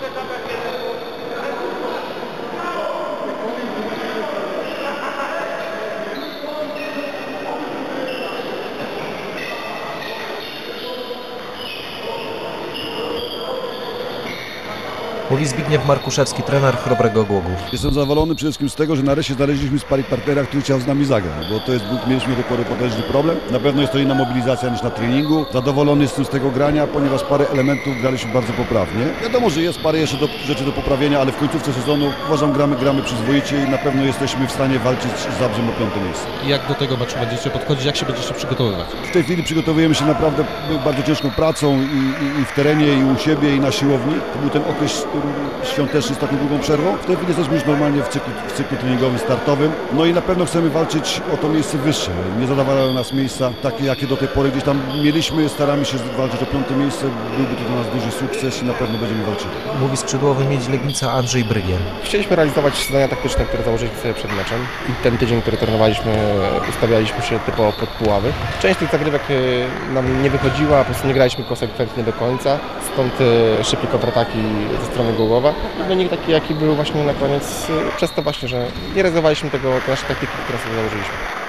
先生。Mówi Zbigniew Markuszewski, trener Chrobrego Głogów. Jestem zadowolony przede wszystkim z tego, że nareszcie znaleźliśmy sparring partnera, który chciał z nami zagrać, bo to jest, mieliśmy do pory potężny problem. Na pewno jest to inna mobilizacja niż na treningu. Zadowolony jestem z tego grania, ponieważ parę elementów graliśmy bardzo poprawnie. Wiadomo, że jest parę jeszcze do, rzeczy do poprawienia, ale w końcówce sezonu uważam, gramy, gramy przyzwoicie i na pewno jesteśmy w stanie walczyć z Zabrzem o piąte miejsce. Jak do tego meczu będziecie podchodzić, jak się będziecie przygotowywać? W tej chwili przygotowujemy się naprawdę bardzo ciężką pracą i, i, i w terenie, i u siebie, i na siłowni. To był ten okres świąteczny z taką długą przerwą. W tej chwili jesteśmy już normalnie w cyklu, w cyklu treningowym, startowym. No i na pewno chcemy walczyć o to miejsce wyższe. Nie zadawalają nas miejsca takie, jakie do tej pory gdzieś tam mieliśmy. Staramy się walczyć o piąte miejsce. Byłby to dla nas duży sukces i na pewno będziemy walczyli. Mówi skrzydłowy Miedź Legnica Andrzej Brygiel. Chcieliśmy realizować zadania taktyczne, które założyliśmy sobie przed meczem. I ten tydzień, który trenowaliśmy, ustawialiśmy się typowo pod puławy. Część tych zagrywek y, nam nie wychodziła, po prostu nie graliśmy konsekwentnie do końca, stąd y, szybkie kontrataki ze strony Głogowa. Wynik taki, jaki był właśnie na koniec, y, przez to właśnie, że nie realizowaliśmy tego, te nasze taktyki, które sobie założyliśmy.